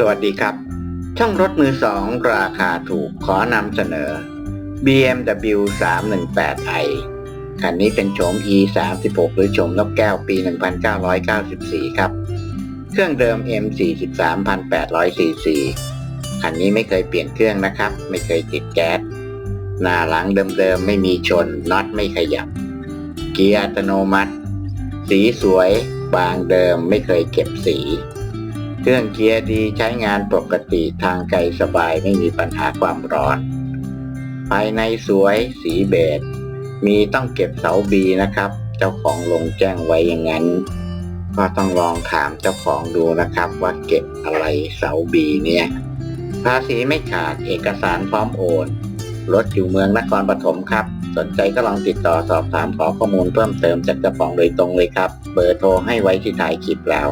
สวัสดีครับ ช่องรถมือสองราคาถูกขอนำเสนอ BMW 318i คันนี้เป็นโฉม E 3 6หรือโฉมนกแก้วปี 1994 ครับ เครื่องเดิม M 4 3 800 cc คันนี้ไม่เคยเปลี่ยนเครื่องนะครับ ไม่เคยติดแก๊ส หน้าหลังเดิมๆ ไม่มีชน น็อตไม่ขยับ เกียร์อัตโนมัติ สีสวย บางเดิมไม่เคยเก็บสี เครื่องเกียร์ดีใช้งานปกติทางไกลสบายไม่มีปัญหาความร้อน ภายในสวยสีเบจมีต้องเก็บเสาบีนะครับ เจ้าของลงแจ้งไว้อย่างนั้น ก็ต้องลองถามเจ้าของดูนะครับว่าเก็บอะไรเสาบีเนี่ย ภาษีไม่ขาดเอกสารพร้อมโอนรถอยู่เมืองนครปฐมครับ สนใจก็ลองติดต่อสอบถามขอข้อมูลเพิ่มเติมจากเจ้าของโดยตรงเลยครับ เบอร์โทรให้ไว้ที่ท้ายคลิปแล้ว